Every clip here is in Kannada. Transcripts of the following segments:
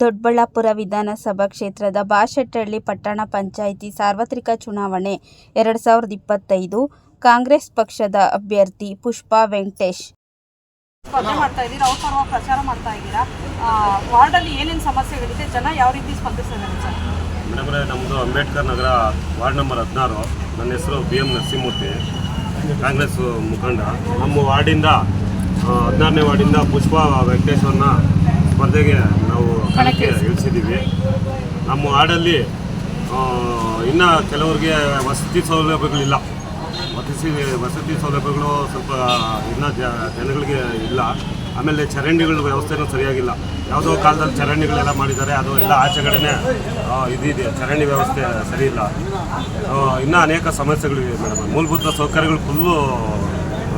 ದೊಡ್ಡಬಳ್ಳಾಪುರ ವಿಧಾನಸಭಾ ಕ್ಷೇತ್ರದ ಬಾಶೆಟ್ಟಹಳ್ಳಿ ಪಟ್ಟಣ ಪಂಚಾಯಿತಿ ಸಾರ್ವತ್ರಿಕ ಚುನಾವಣೆ ಎರಡು ಸಾವಿರದ ಇಪ್ಪತ್ತೈದು. ಕಾಂಗ್ರೆಸ್ ಪಕ್ಷದ ಅಭ್ಯರ್ಥಿ ಪುಷ್ಪಾ ವೆಂಕಟೇಶ್. ಸ್ಪರ್ಧೆ ಮಾಡ್ತಾ ಇದ್ದೀರಾ? ಅವ್ರ ಪರವಾಗಿ ಪ್ರಚಾರ ಮಾಡ್ತಾ ಇದ್ದೀರಾ? ಆ, ವಾರ್ಡಲ್ಲಿ ಏನೇನು ಸಮಸ್ಯೆಗಳಿದೆ? ಜನ ಯಾವ ರೀತಿ ಸ್ಪಂದಿಸ್ತಿದ್ದಾರೆ ಸರ್? ಮೇಡಮ್ರೆ ನಮ್ಮದು ಅಂಬೇಡ್ಕರ್ ನಗರ ವಾರ್ಡ್ ನಂಬರ್ ಹದಿನಾರು. ನನ್ನ ಹೆಸರು ಬಿ ಎಂ ನರಸಿಂಹಮೂರ್ತಿ ಕಾಂಗ್ರೆಸ್ ಮುಖಂಡ. ನಮ್ಮ ವಾರ್ಡಿಂದ ಹದಿನಾರನೇ ವಾರ್ಡಿಂದ ಪುಷ್ಪ ವೆಂಕಟೇಶ್ವರನ ಸ್ಪರ್ಧೆಗೆ ನಾವು ಕಣಕ್ಕೆ ಇಳಿಸಿದ್ದೀವಿ. ನಮ್ಮ ವಾರ್ಡಲ್ಲಿ ಇನ್ನೂ ಕೆಲವರಿಗೆ ವಸತಿ ಸೌಲಭ್ಯಗಳಿಲ್ಲ. ವಸತಿ ವಸತಿ ಸೌಲಭ್ಯಗಳು ಸ್ವಲ್ಪ ಇನ್ನೂ ಜ ಜನಗಳಿಗೆ ಇಲ್ಲ. ಆಮೇಲೆ ಚರಂಡಿಗಳ ವ್ಯವಸ್ಥೆನೂ ಸರಿಯಾಗಿಲ್ಲ. ಯಾವುದೋ ಕಾಲದಲ್ಲಿ ಚರಂಡಿಗಳೆಲ್ಲ ಮಾಡಿದ್ದಾರೆ ಅದು ಎಲ್ಲ ಆಚೆ ಕಡೆನೇ ಆ, ಇದಿದೆ. ಚರಂಡಿ ವ್ಯವಸ್ಥೆ ಸರಿ ಇಲ್ಲ. ಇನ್ನೂ ಅನೇಕ ಸಮಸ್ಯೆಗಳಿವೆ ಮೇಡಮ್. ಮೂಲಭೂತ ಸೌಕರ್ಯಗಳು ಫುಲ್ಲು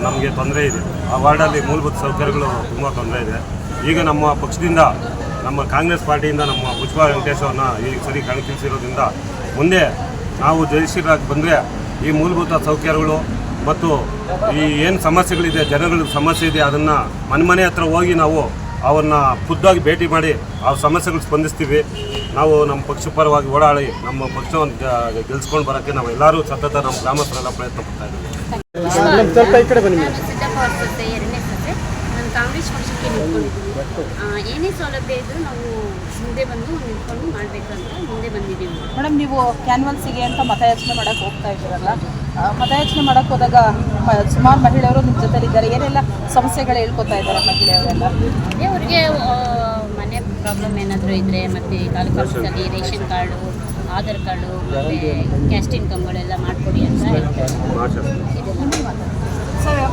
ನಮಗೆ ತೊಂದರೆ ಇದೆ. ಆ ವಾರ್ಡಲ್ಲಿ ಮೂಲಭೂತ ಸೌಕರ್ಯಗಳು ತುಂಬ ತೊಂದರೆ ಇದೆ. ಈಗ ನಮ್ಮ ಪಕ್ಷದಿಂದ ನಮ್ಮ ಕಾಂಗ್ರೆಸ್ ಪಾರ್ಟಿಯಿಂದ ನಮ್ಮ ಪುಷ್ಪ ವೆಂಕಟೇಶ್ವರನ ಈ ಸರಿ ಕಣಕ್ಕಿಳಿಸಿರೋದ್ರಿಂದ ಮುಂದೆ ನಾವು ಜಯಿಸಿರಾಗಿ ಬಂದರೆ ಈ ಮೂಲಭೂತ ಸೌಕರ್ಯಗಳು ಮತ್ತು ಈ ಏನು ಸಮಸ್ಯೆಗಳಿದೆ ಜನಗಳ ಸಮಸ್ಯೆ ಇದೆ ಅದನ್ನು ಮನೆ ಮನೆ ಹತ್ರ ಹೋಗಿ ನಾವು ಅವ್ರನ್ನ ಖುದ್ದಾಗಿ ಭೇಟಿ ಮಾಡಿ ಆ ಸಮಸ್ಯೆಗಳು ಸ್ಪಂದಿಸ್ತೀವಿ. ನಾವು ನಮ್ಮ ಪಕ್ಷ ಪರವಾಗಿ ಓಡಾಡಿ ನಮ್ಮ ಪಕ್ಷವನ್ನು ಗೆಲ್ಸ್ಕೊಂಡು ಬರೋಕ್ಕೆ ನಾವು ಎಲ್ಲರೂ ಸತತ ನಮ್ಮ ಗ್ರಾಮಸ್ಥರೆಲ್ಲ ಪ್ರಯತ್ನ ಪಡ್ತಾ ಇದ್ದೀವಿ. ಕಾಂಗ್ರೆಸ್ ಪಕ್ಷಕ್ಕೆ ಏನೇ ಸೌಲಭ್ಯ ಇದ್ದರೂ ನಾವು ಮುಂದೆ ಬಂದು ನಿಂತ್ಕೊಂಡು ಮಾಡಬೇಕಂತ ಮುಂದೆ ಬಂದಿದ್ದೀವಿ. ಮೇಡಮ್ ನೀವು ಕ್ಯಾನ್ವಲ್ಸಿಗೆ ಅಂತ ಮತಯಾಚನೆ ಮಾಡಕ್ಕೆ ಹೋಗ್ತಾ ಇದ್ದೀರಲ್ಲ ಮತಯಾಚನೆ ಮಾಡಕ್ಕೆ ಹೋದಾಗ ಸುಮಾರು ಮಹಿಳೆಯರು ನಿಮ್ಮ ಜೊತೆಲಿದ್ದಾರೆ ಏನೆಲ್ಲ ಸಮಸ್ಯೆಗಳು ಹೇಳ್ಕೊತಾ ಇದ್ದಾರೆ ಮಹಿಳೆಯರೆಲ್ಲ ಅದೇ ಅವ್ರಿಗೆ ಮನೆ ಪ್ರಾಬ್ಲಮ್ ಏನಾದರೂ ಇದ್ದರೆ ಮತ್ತೆ ತಾಲೂಕು ಆಫೀಸಲ್ಲಿ ರೇಷನ್ ಕಾರ್ಡು ಆಧಾರ್ ಕಾರ್ಡು ಮತ್ತು ಕ್ಯಾಸ್ಟ್ ಇನ್ಕಮ್ಗಳೆಲ್ಲ ಮಾಡಿಕೊಡಿ ಅಂತ ಹೇಳ್ತಾರೆ.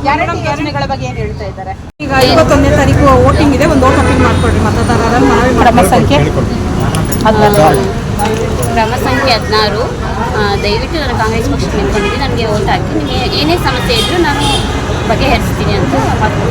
ಗ್ಯಾರಂಟಿ ಯೋಜನೆಗಳ ಬಗ್ಗೆ ಏನು ಹೇಳ್ತಾ ಇದ್ದಾರೆ? ಈಗ ಐವತ್ತೊಂದನೇ ತಾರೀಕು ವೋಟಿಂಗ್ ಇದೆ ಒಂದು ವೋಟ್ ಅಪೀಲ್ ಮಾಡ್ಕೊಡ್ರಿ ಮತದಾರರ ಮನವಿ ಕ್ರಮ ಸಂಖ್ಯೆ ಕ್ರಮ ಸಂಖ್ಯೆ ಹದಿನಾರು. ದಯವಿಟ್ಟು ನಾನು ಕಾಂಗ್ರೆಸ್ ಪಕ್ಷಕ್ಕೆ ನಿಂತ್ಕೊಂಡಿದ್ದೀನಿ ನನಗೆ ಓಟ್ ಹಾಕಿ. ನಿಮಗೆ ಏನೇ ಸಮಸ್ಯೆ ಇದ್ದರೂ ನಾನು ಬಗೆಹರಿಸ್ತೀನಿ ಅಂತ ಮಾತು.